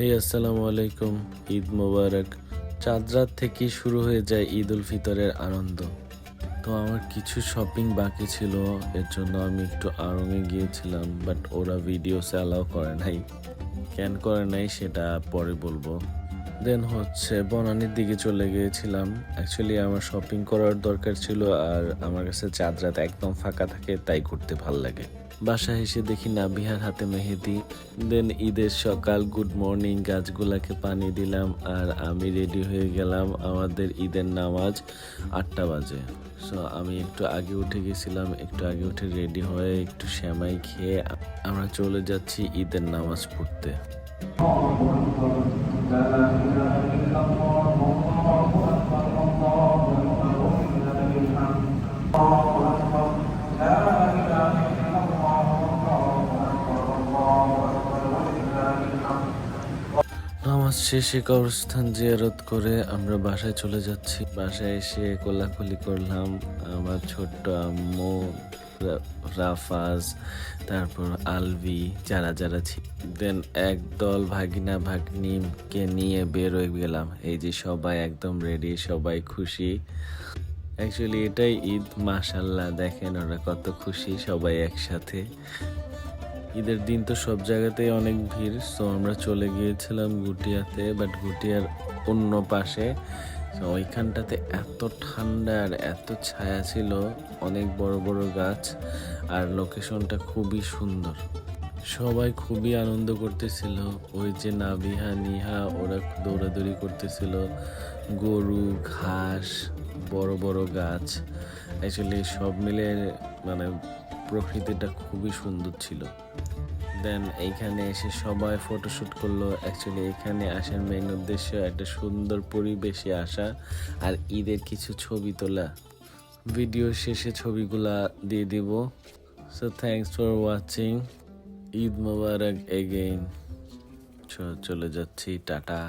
হে আসসালামু আলাইকুম, ঈদ মোবারক। চাঁদ রাত থেকেই শুরু হয়ে যায় ঈদ উল ফিতরের আনন্দ। তো আমার কিছু শপিং বাকি ছিল, এর জন্য আমি একটু আড়ঙে গিয়েছিলাম বাট ওরা ভিডিওসে অ্যালাউ করে নাই। ক্যান করে নাই, সেটা পরে বলব। দেন হচ্ছে বনানির দিকে চলে গিয়েছিলাম। অ্যাকচুয়ালি আমার শপিং করার দরকার ছিল আর আমার কাছে চাঁদ রাত একদম ফাঁকা থাকে, তাই করতে ভালো লাগে। বাসায় এসে দেখি নাবিহার হাতে মেহেদি। দেন ঈদের সকাল গুড মর্নিং গাছগুলাকে পানি দিলাম আর আমি রেডি হয়ে গেলাম আমাদের ঈদের নামাজ আটটা বাজে। সো আমি একটু আগে উঠে গেছিলাম, একটু আগে উঠে রেডি হয়ে একটু শ্যামাই খেয়ে আমরা চলে যাচ্ছি ঈদের নামাজ পড়তে। নামাজ শেষে কবরস্থান জিয়ারত করে আমরা বাসায় চলে যাচ্ছি। বাসায় এসে কোলাকুলি করলাম। আমার ছোট্ট আম্মু রাফাজ, তারপর আলভি, যারা যারা ছিল দেন একদল ভাগিনা ভাগ্নিকে নিয়ে বেরোয় গেলাম। এই যে সবাই একদম রেডি সবাই খুশি। অ্যাকচুয়ালি এটাই ঈদ মাশাল্লাহ দেখেন ওরা কত খুশি সবাই একসাথে। ঈদের দিন তো সব জায়গাতেই অনেক ভিড় সো আমরা চলে গিয়েছিলাম গুটিয়াতে বাট গুটিয়ার অন্য পাশে। ওইখানটাতে এত ঠান্ডা আর এত ছায়া ছিল, অনেক বড় বড় গাছ, আর লোকেশনটা খুবই সুন্দর। সবাই খুবই আনন্দ করতেছিল, ওই যে নাবিহা, নিহা, ওরা দৌড়াদৌড়ি করতেছিল। গরু, ঘাস, বড় বড় গাছ অ্যাকচুয়ালি সব মিলে মানে প্রকৃতিটা খুবই সুন্দর ছিল। দেন এইখানে এসে সবাই ফটোশ্যুট করল। অ্যাকচুয়ালি এখানে আসার মেইন উদ্দেশ্য একটা সুন্দর পরিবেশে আসা আর ঈদের কিছু ছবি তোলা। ভিডিও শেষে ছবিগুলা দিয়ে দিব। So thanks for watching Eid Mubarak again চলে যাচ্ছি। টাটা।